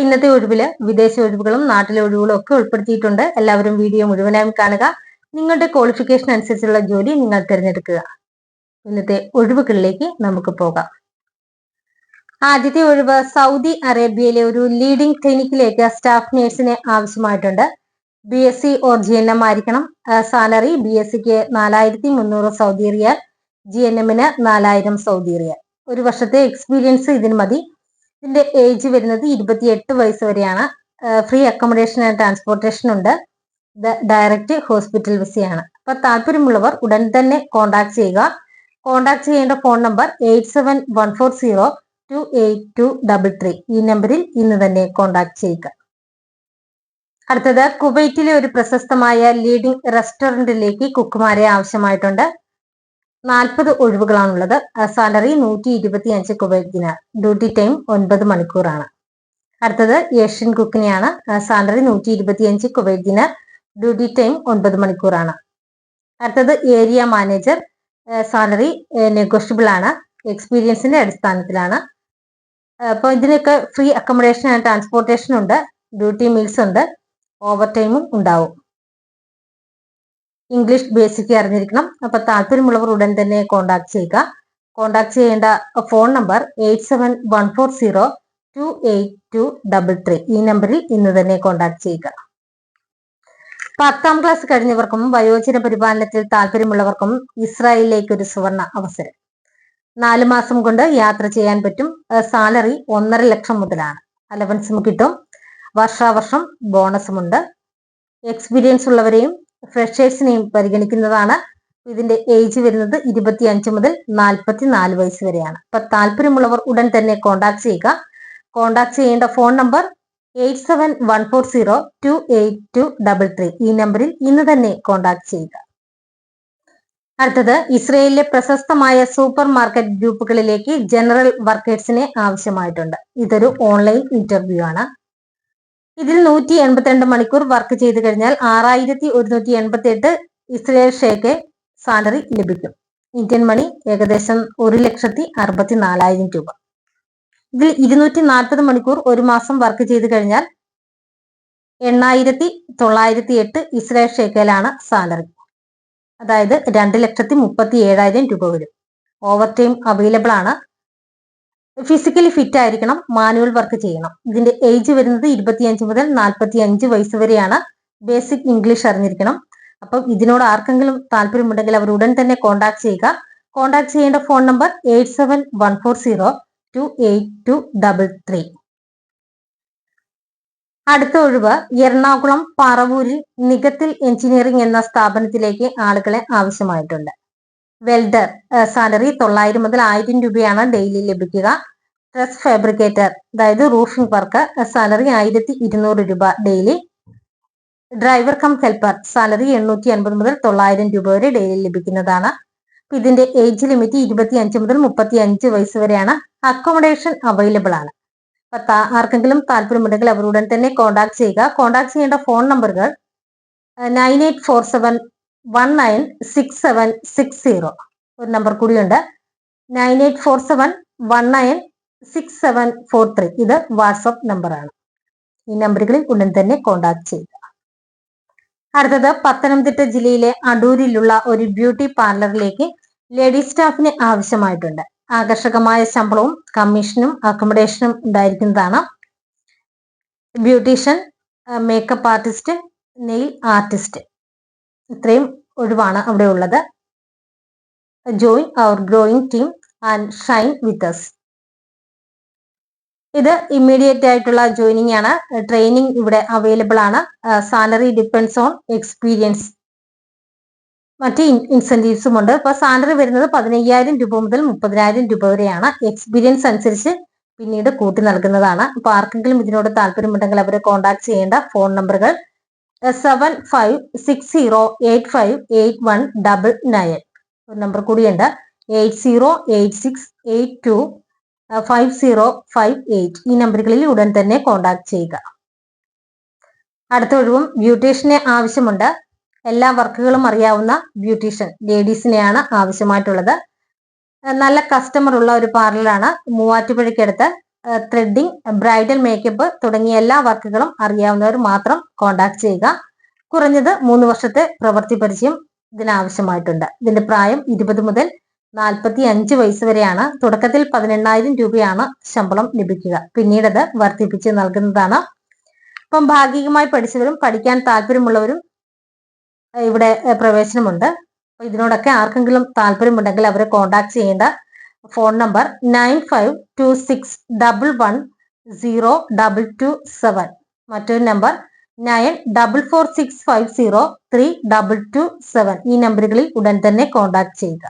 ഇന്നത്തെ ഒഴിവിൽ വിദേശ ഒഴിവുകളും നാട്ടിലെ ഒഴിവുകളും ഒക്കെ ഉൾപ്പെടുത്തിയിട്ടുണ്ട്. എല്ലാവരും വീഡിയോ മുഴുവനായും കാണുക. നിങ്ങളുടെ ക്വാളിഫിക്കേഷൻ അനുസരിച്ചുള്ള ജോലി നിങ്ങൾ തിരഞ്ഞെടുക്കുക. ഇന്നത്തെ ഒഴിവുകളിലേക്ക് നമുക്ക് പോകാം. ആദ്യത്തെ ഒഴിവ് സൗദി അറേബ്യയിലെ ഒരു ലീഡിംഗ് ക്ലിനിക്കിലേക്ക് സ്റ്റാഫ് നേഴ്സിനെ ആവശ്യമായിട്ടുണ്ട്. B S C or G N M ആയിരിക്കണം. സാലറി ബി എസ് സിക്ക് നാലായിരത്തി മുന്നൂറ് സൗദി റിയാൽ ജി എൻ എമ്മിന് നാലായിരം സൗദി റിയാൽ. ഒരു വർഷത്തെ എക്സ്പീരിയൻസ് ഇതിന് മതി. ഇതിന്റെ ഏജ് വരുന്നത് ഇരുപത്തിയെട്ട് വയസ്സ് വരെയാണ്. ഫ്രീ അക്കോമഡേഷൻ ആൻഡ് ട്രാൻസ്പോർട്ടേഷൻ ഉണ്ട്. ഡയറക്റ്റ് ഹോസ്പിറ്റൽ വിസയാണ് അപ്പൊ താല്പര്യമുള്ളവർ ഉടൻ തന്നെ കോൺടാക്ട് ചെയ്യുക. കോൺടാക്ട് ചെയ്യേണ്ട phone number eight seven one four zero two eight two double three ഈ നമ്പറിൽ ഇന്ന് തന്നെ കോൺടാക്ട് ചെയ്യുക. അടുത്തത് കുവൈറ്റിലെ ഒരു പ്രശസ്തമായ ലീഡിംഗ് റെസ്റ്റോറന്റിലേക്ക് കുക്കുമാരെ ആവശ്യമായിട്ടുണ്ട്. നാൽപ്പത് ഒഴിവുകളാണുള്ളത്. സാലറി നൂറ്റി ഇരുപത്തി അഞ്ച് കുവൈറ്റ് ഡ്യൂട്ടി ടൈം ഒൻപത് മണിക്കൂറാണ്. അടുത്തത് ഏഷ്യൻ കുക്കിനെയാണ്. സാലറി നൂറ്റി ഇരുപത്തി അഞ്ച് കുവൈറ്റ് ഡ്യൂട്ടി ടൈം ഒൻപത് മണിക്കൂറാണ്. അടുത്തത് ഏരിയ മാനേജർ സാലറി നെഗോഷ്യബിൾ ആണ്. എക്സ്പീരിയൻസിന്റെ അടിസ്ഥാനത്തിലാണ്. അപ്പോൾ ഇതിനൊക്കെ ഫ്രീ അക്കോമഡേഷൻ ആൻഡ് ട്രാൻസ്പോർട്ടേഷൻ ഉണ്ട്. ഡ്യൂട്ടി മീൽസ് ഉണ്ട്. ഓവർ ടൈമും ഉണ്ടാവും. ഇംഗ്ലീഷ് ബേസിക് അറിഞ്ഞിരിക്കണം. അപ്പൊ താല്പര്യമുള്ളവർ ഉടൻ തന്നെ കോൺടാക്ട് ചെയ്യുക. കോൺടാക്ട് ചെയ്യേണ്ട phone number eight seven one four zero two eight two double three ഈ നമ്പറിൽ ഇന്ന് തന്നെ കോൺടാക്ട് ചെയ്യുക. പത്താം ക്ലാസ് കഴിഞ്ഞവർക്കും വയോജന പരിപാലനത്തിൽ താല്പര്യമുള്ളവർക്കും ഇസ്രായേലിലേക്ക് ഒരു സുവർണ അവസരം. നാല് മാസം കൊണ്ട് യാത്ര ചെയ്യാൻ പറ്റും. സാലറി ഒന്നര ലക്ഷം മുതലാണ്. അലവൻസും കിട്ടും. വർഷാവർഷം ബോണസും ഉണ്ട്. എക്സ്പീരിയൻസ് ഉള്ളവരെയും ഫ്രഷേഴ്സിനെയും പരിഗണിക്കുന്നതാണ്. ഇതിന്റെ ഏജ് വരുന്നത് ഇരുപത്തി അഞ്ച് മുതൽ നാൽപ്പത്തി നാല് വയസ്സ് വരെയാണ്. അപ്പൊ താല്പര്യമുള്ളവർ ഉടൻ തന്നെ കോൺടാക്ട് ചെയ്യുക. കോൺടാക്ട് ചെയ്യേണ്ട phone number eight seven one four zero two eight two double three. ഈ നമ്പറിൽ ഇന്ന് തന്നെ കോൺടാക്ട് ചെയ്യുക. അടുത്തത് ഇസ്രയേലിലെ പ്രശസ്തമായ സൂപ്പർ മാർക്കറ്റ് ഗ്രൂപ്പുകളിലേക്ക് ജനറൽ വർക്കേഴ്സിനെ ആവശ്യമായിട്ടുണ്ട്. ഇതൊരു ഓൺലൈൻ ഇന്റർവ്യൂ ആണ്. ഇതിൽ നൂറ്റി എൺപത്തിരണ്ട് മണിക്കൂർ വർക്ക് ചെയ്ത് കഴിഞ്ഞാൽ ആറായിരത്തി ഒരുന്നൂറ്റി എൺപത്തി എട്ട് ഇസ്രയേൽ ഷേക്ക് സാലറി ലഭിക്കും. ഇന്ത്യൻ മണി ഏകദേശം ഒരു ലക്ഷത്തി അറുപത്തി നാലായിരം രൂപ. ഇതിൽ ഇരുന്നൂറ്റി നാൽപ്പത് മണിക്കൂർ ഒരു മാസം വർക്ക് ചെയ്ത് കഴിഞ്ഞാൽ എണ്ണായിരത്തി തൊള്ളായിരത്തി എട്ട് ഇസ്രയേൽ ഷേക്കയിലാണ് സാലറി അതായത് രണ്ട് ലക്ഷത്തി മുപ്പത്തി ഏഴായിരം രൂപ വരും. ഓവർ ടൈം അവൈലബിൾ ആണ്. ഫിസിക്കലി ഫിറ്റ് ആയിരിക്കണം മാനുവൽ വർക്ക് ചെയ്യണം. ഇതിന്റെ ഏജ് വരുന്നത് ഇരുപത്തിയഞ്ച് മുതൽ നാൽപ്പത്തി അഞ്ച് വയസ്സ് വരെയാണ്. ബേസിക് ഇംഗ്ലീഷ് അറിഞ്ഞിരിക്കണം. അപ്പം ഇതിനോട് ആർക്കെങ്കിലും താല്പര്യമുണ്ടെങ്കിൽ അവർ ഉടൻ തന്നെ കോൺടാക്ട് ചെയ്യുക. കോൺടാക്ട് ചെയ്യേണ്ട phone number eight seven one four zero two eight two double three അടുത്ത ഒഴിവ് എറണാകുളം പറവൂരിൽ നികത്തിൽ എഞ്ചിനീയറിംഗ് എന്ന സ്ഥാപനത്തിലേക്ക് ആളുകളെ ആവശ്യമായിട്ടുണ്ട്. വെൽഡർ സാലറി തൊള്ളായിരം മുതൽ ആയിരം രൂപയാണ് ഡെയിലി ലഭിക്കുക. ഡ്രസ് ഫാബ്രിക്കേറ്റർ അതായത് റൂഫിംഗ് വർക്ക് സാലറി ആയിരത്തി ഇരുന്നൂറ് രൂപ daily. Driver cum helper salary എണ്ണൂറ്റി അൻപത് മുതൽ തൊള്ളായിരം രൂപ വരെ ഡെയിലി ലഭിക്കുന്നതാണ്. ഇതിന്റെ ഏജ് ലിമിറ്റ് ഇരുപത്തി അഞ്ച് മുതൽ മുപ്പത്തി അഞ്ച് വയസ്സ് വരെയാണ്. അക്കോമഡേഷൻ അവൈലബിൾ ആണ്. ആർക്കെങ്കിലും താല്പര്യമുണ്ടെങ്കിൽ അവരുടൻ തന്നെ കോൺടാക്ട് ചെയ്യുക. കോൺടാക്ട് ചെയ്യേണ്ട ഫോൺ നമ്പറുകൾ nine eight four seven one nine six seven six zero ഒരു നമ്പർ കൂടിയുണ്ട്. Nine eight four seven one nine six seven four three ഇത് വാട്സപ്പ് നമ്പറാണ് ഈ നമ്പറുകളിൽ ഉടൻ തന്നെ കോൺടാക്ട് ചെയ്യുക. അടുത്തത് പത്തനംതിട്ട ജില്ലയിലെ അടൂരിലുള്ള ഒരു ബ്യൂട്ടി പാർലറിലേക്ക് ലേഡി സ്റ്റാഫിന് ആവശ്യമായിട്ടുണ്ട്. ആകർഷകമായ ശമ്പളവും കമ്മീഷനും അക്കോമഡേഷനും ഉണ്ടായിരിക്കുന്നതാണ്. Beautician makeup artist nail artist ഇത്രയും ഒഴിവാണ് അവിടെ ഉള്ളത്. Join our growing team and shine with us ഇത് ഇമ്മീഡിയറ്റ് ആയിട്ടുള്ള ജോയിനിങ് ആണ്. ട്രെയിനിങ് ഇവിടെ അവൈലബിൾ ആണ്. സാലറി ഡിപ്പെൻസ് ഓൺ എക്സ്പീരിയൻസ് മറ്റ് ഇൻസെന്റീവ്സും ഉണ്ട്. ഇപ്പൊ സാലറി വരുന്നത് പതിനയ്യായിരം രൂപ മുതൽ മുപ്പതിനായിരം രൂപ വരെയാണ്. എക്സ്പീരിയൻസ് അനുസരിച്ച് പിന്നീട് കൂട്ടി നൽകുന്നതാണ്. അപ്പൊ ആർക്കെങ്കിലും ഇതിനോട് താല്പര്യമുണ്ടെങ്കിൽ അവരെ കോൺടാക്ട് ചെയ്യേണ്ട ഫോൺ നമ്പറുകൾ seven five six zero eight five eight one double nine ഒരു നമ്പർ കൂടിയുണ്ട്. Eight zero eight six eight two five zero five eight ഈ നമ്പറുകളിൽ ഉടൻ തന്നെ കോൺടാക്ട് ചെയ്യുക. അടുത്ത ഒഴിവും ബ്യൂട്ടീഷ്യനെ ആവശ്യമുണ്ട്. എല്ലാ വർക്കുകളും അറിയാവുന്ന ബ്യൂട്ടീഷ്യൻ ലേഡീസിനെയാണ് ആവശ്യമായിട്ടുള്ളത്. നല്ല കസ്റ്റമർ ഉള്ള ഒരു പാർലറാണ്. മൂവാറ്റുപുഴയ്ക്കടുത്ത് ത്രെഡിംഗ് ബ്രൈഡൽ മേക്കപ്പ് തുടങ്ങിയ എല്ലാ വർക്കുകളും അറിയാവുന്നവർ മാത്രം കോൺടാക്ട് ചെയ്യുക. കുറഞ്ഞത് മൂന്ന് വർഷത്തെ പ്രവൃത്തി പരിചയം ഇതിനാവശ്യമായിട്ടുണ്ട്. ഇതിന്റെ പ്രായം ഇരുപത് മുതൽ നാൽപ്പത്തി അഞ്ച് വയസ്സ് വരെയാണ്. തുടക്കത്തിൽ പതിനെണ്ണായിരം രൂപയാണ് ശമ്പളം ലഭിക്കുക. പിന്നീട് അത് വർദ്ധിപ്പിച്ച് നൽകുന്നതാണ്. അപ്പം ഭാഗികമായി പഠിച്ചവരും പഠിക്കാൻ താല്പര്യമുള്ളവരും ഇവിടെ പ്രവേശനമുണ്ട്. ഇതിനോടൊക്കെ ആർക്കെങ്കിലും താല്പര്യമുണ്ടെങ്കിൽ അവരെ കോൺടാക്ട് ചെയ്യേണ്ട phone number nine five two six double one zero double two seven. മറ്റൊരു number nine double four six five zero three double two seven. ഈ നമ്പറുകളിൽ ഉടൻ തന്നെ കോൺടാക്ട് ചെയ്യുക.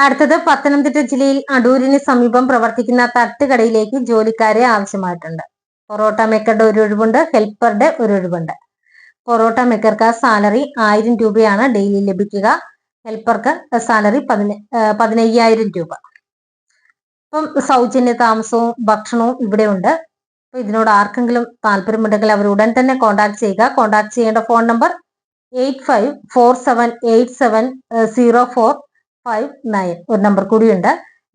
അടുത്തത് പത്തനംതിട്ട ജില്ലയിൽ അടൂരിന് സമീപം പ്രവർത്തിക്കുന്ന തട്ടുകടയിലേക്ക് ജോലിക്കാരെ ആവശ്യമായിട്ടുണ്ട്. പൊറോട്ട മേക്കറുടെ ഒരു ഒഴിവുണ്ട് ഹെൽപ്പറുടെ ഒരു ഒഴിവുണ്ട്. പൊറോട്ട മേക്കർക്ക് സാലറി ആയിരം രൂപയാണ് ഡെയിലി ലഭിക്കുക. ഹെൽപ്പർക്ക് സാലറി പതിന പതിനയ്യായിരം രൂപ. അപ്പം സൗജന്യ താമസവും ഭക്ഷണവും ഇവിടെ ഉണ്ട് അപ്പൊ ഇതിനോട് ആർക്കെങ്കിലും താല്പര്യമുണ്ടെങ്കിൽ അവർ ഉടൻ തന്നെ കോൺടാക്ട് ചെയ്യുക. കോൺടാക്ട് ചെയ്യേണ്ട phone number eight five four seven eight seven zero four five nine ഒരു നമ്പർ കൂടിയുണ്ട്.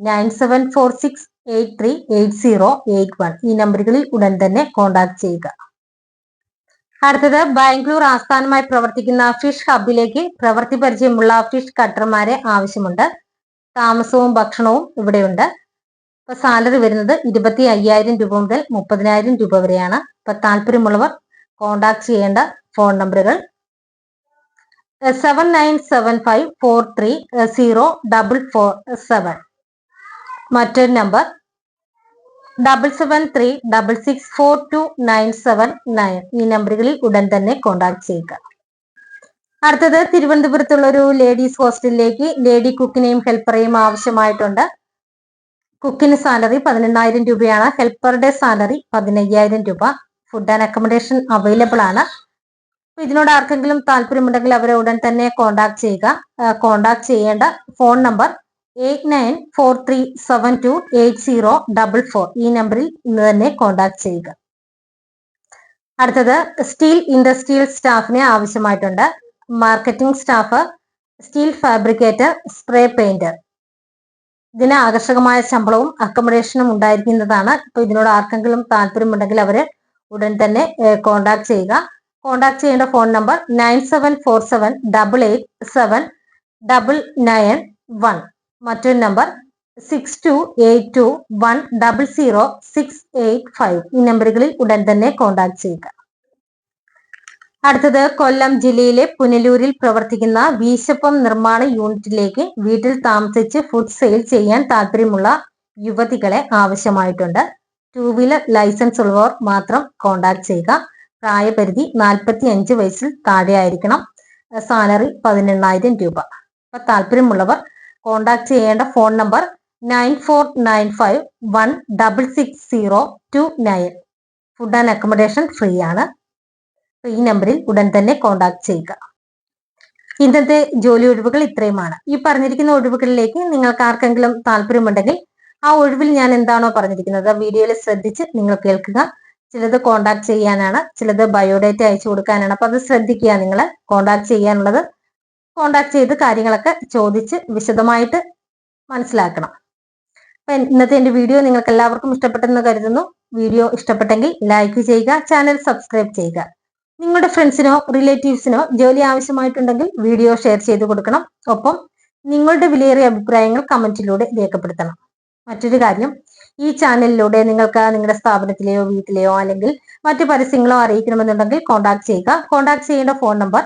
Nine seven four six eight three eight zero eight one ഈ നമ്പറുകളിൽ ഉടൻ തന്നെ കോൺടാക്ട് ചെയ്യുക. അടുത്തത് ബാംഗ്ലൂർ ആസ്ഥാനമായി പ്രവർത്തിക്കുന്ന ഫിഷ് ഹബിലേക്ക് പ്രവൃത്തി പരിചയമുള്ള ഫിഷ് കട്ടർമാരെ ആവശ്യമുണ്ട്. താമസവും ഭക്ഷണവും ഇവിടെയുണ്ട്. ഇപ്പൊ സാലറി വരുന്നത് ഇരുപത്തി അയ്യായിരം രൂപ മുതൽ മുപ്പതിനായിരം രൂപ വരെയാണ്. ഇപ്പൊ താല്പര്യമുള്ളവർ കോണ്ടാക്ട് ചെയ്യേണ്ട ഫോൺ നമ്പറുകൾ. Seven nine seven five four three zero double four seven. മറ്റൊരു number double seven three double six four two nine seven nine ഈ നമ്പറുകളിൽ ഉടൻ തന്നെ കോൺടാക്ട് ചെയ്യുക. അടുത്തത് തിരുവനന്തപുരത്തുള്ള ഒരു ലേഡീസ് ഹോസ്റ്റലിലേക്ക് ലേഡി കുക്കിനെയും ഹെൽപ്പറേയും ആവശ്യമായിട്ടുണ്ട്. കുക്കിന് സാലറി പതിനെണ്ണായിരം രൂപയാണ്. ഹെൽപ്പറുടെ സാലറി പതിനയ്യായിരം രൂപ. ഫുഡ് ആൻഡ് അക്കോമഡേഷൻ അവൈലബിൾ ആണ്. ഇതിനോട് ആർക്കെങ്കിലും താല്പര്യമുണ്ടെങ്കിൽ അവരെ ഉടൻ തന്നെ കോൺടാക്ട് ചെയ്യുക. കോൺടാക്ട് ചെയ്യേണ്ട phone number eight nine four three seven two eight zero double four ഈ നമ്പറിൽ ഇന്ന് തന്നെ കോൺടാക്ട് ചെയ്യുക. അടുത്തത് സ്റ്റീൽ ഇൻഡസ്ട്രിയൽ സ്റ്റാഫിനെ ആവശ്യമായിട്ടുണ്ട്. Marketing staff steel fabricator spray painter ഇതിന് ആകർഷകമായ ശമ്പളവും അക്കോമഡേഷനും ഉണ്ടായിരിക്കുന്നതാണ്. ഇപ്പൊ ഇതിനോട് ആർക്കെങ്കിലും താല്പര്യമുണ്ടെങ്കിൽ അവരെ ഉടൻ തന്നെ കോൺടാക്ട് ചെയ്യുക. കോൺടാക്ട് ചെയ്യേണ്ട phone number nine seven four seven double eight seven double nine one മറ്റൊരു number six two eight two one double zero six eight five ഈ നമ്പറുകളിൽ ഉടൻ തന്നെ കോൺടാക്ട് ചെയ്യുക. അടുത്തത് കൊല്ലം ജില്ലയിലെ പുനലൂരിൽ പ്രവർത്തിക്കുന്ന വീശപ്പം നിർമ്മാണ യൂണിറ്റിലേക്ക് വീട്ടിൽ താമസിച്ച് ഫുഡ് സെയിൽ ചെയ്യാൻ താല്പര്യമുള്ള യുവതികളെ ആവശ്യമായിട്ടുണ്ട്. ടൂ വീലർ ലൈസൻസ് ഉള്ളവർ മാത്രം കോൺടാക്ട് ചെയ്യുക. പ്രായപരിധി നാൽപ്പത്തി അഞ്ച് വയസ്സിൽ താഴെയായിരിക്കണം. സാലറി പതിനെണ്ണായിരം രൂപ. അപ്പൊ താല്പര്യമുള്ളവർ കോൺടാക്ട് ചെയ്യേണ്ട phone number nine four nine five one double six zero two nine food and accommodation free ആണ്. ഈ നമ്പറിൽ ഉടൻ തന്നെ കോണ്ടാക്ട് ചെയ്യുക. ഇന്നത്തെ ജോലി ഒഴിവുകൾ ഇത്രയുമാണ്. ഈ പറഞ്ഞിരിക്കുന്ന ഒഴിവുകളിലേക്ക് നിങ്ങൾക്ക് ആർക്കെങ്കിലും താല്പര്യമുണ്ടെങ്കിൽ ആ ഒഴിവിൽ ഞാൻ എന്താണോ പറഞ്ഞിരിക്കുന്നത് ആ വീഡിയോയിൽ ശ്രദ്ധിച്ച് നിങ്ങൾ കേൾക്കുക. ചിലത് കോണ്ടാക്ട് ചെയ്യാനാണ് ചിലത് ബയോഡേറ്റ അയച്ചു കൊടുക്കാനാണ്. അപ്പൊ അത് ശ്രദ്ധിക്കുക നിങ്ങൾ കോണ്ടാക്ട് ചെയ്യാനുള്ളത് കോണ്ടാക്ട് ചെയ്ത് കാര്യങ്ങളൊക്കെ ചോദിച്ച് വിശദമായിട്ട് മനസ്സിലാക്കണം. അപ്പൊ ഇന്നത്തെ എന്റെ വീഡിയോ നിങ്ങൾക്ക് എല്ലാവർക്കും ഇഷ്ടപ്പെട്ടെന്ന് കരുതുന്നു. വീഡിയോ ഇഷ്ടപ്പെട്ടെങ്കിൽ ലൈക്ക് ചെയ്യുക ചാനൽ സബ്സ്ക്രൈബ് ചെയ്യുക. നിങ്ങളുടെ ഫ്രണ്ട്സിനോ റിലേറ്റീവ്സിനോ ജോലി ആവശ്യമായിട്ടുണ്ടെങ്കിൽ വീഡിയോ ഷെയർ ചെയ്ത് കൊടുക്കണം. ഒപ്പം നിങ്ങളുടെ വിലയേറിയ അഭിപ്രായങ്ങൾ കമന്റിലൂടെ രേഖപ്പെടുത്തണം. മറ്റൊരു കാര്യം ഈ ചാനലിലൂടെ നിങ്ങൾക്ക് നിങ്ങളുടെ സ്ഥാപനത്തിലെയോ വീട്ടിലെയോ അല്ലെങ്കിൽ മറ്റു പരസ്യങ്ങളോ അറിയിക്കണമെന്നുണ്ടെങ്കിൽ കോൺടാക്ട് ചെയ്യുക. കോൺടാക്ട് ചെയ്യേണ്ട phone number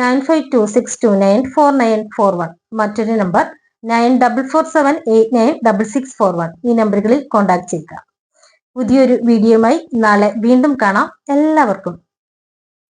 nine five two six two nine four nine four one. മറ്റൊരു number nine double four seven eight nine double six four one. ഈ നമ്പറുകളിൽ കോൺടാക്ട് ചെയ്യുക. പുതിയൊരു വീഡിയോയുമായി നാളെ വീണ്ടും കാണാം. എല്ലാവർക്കും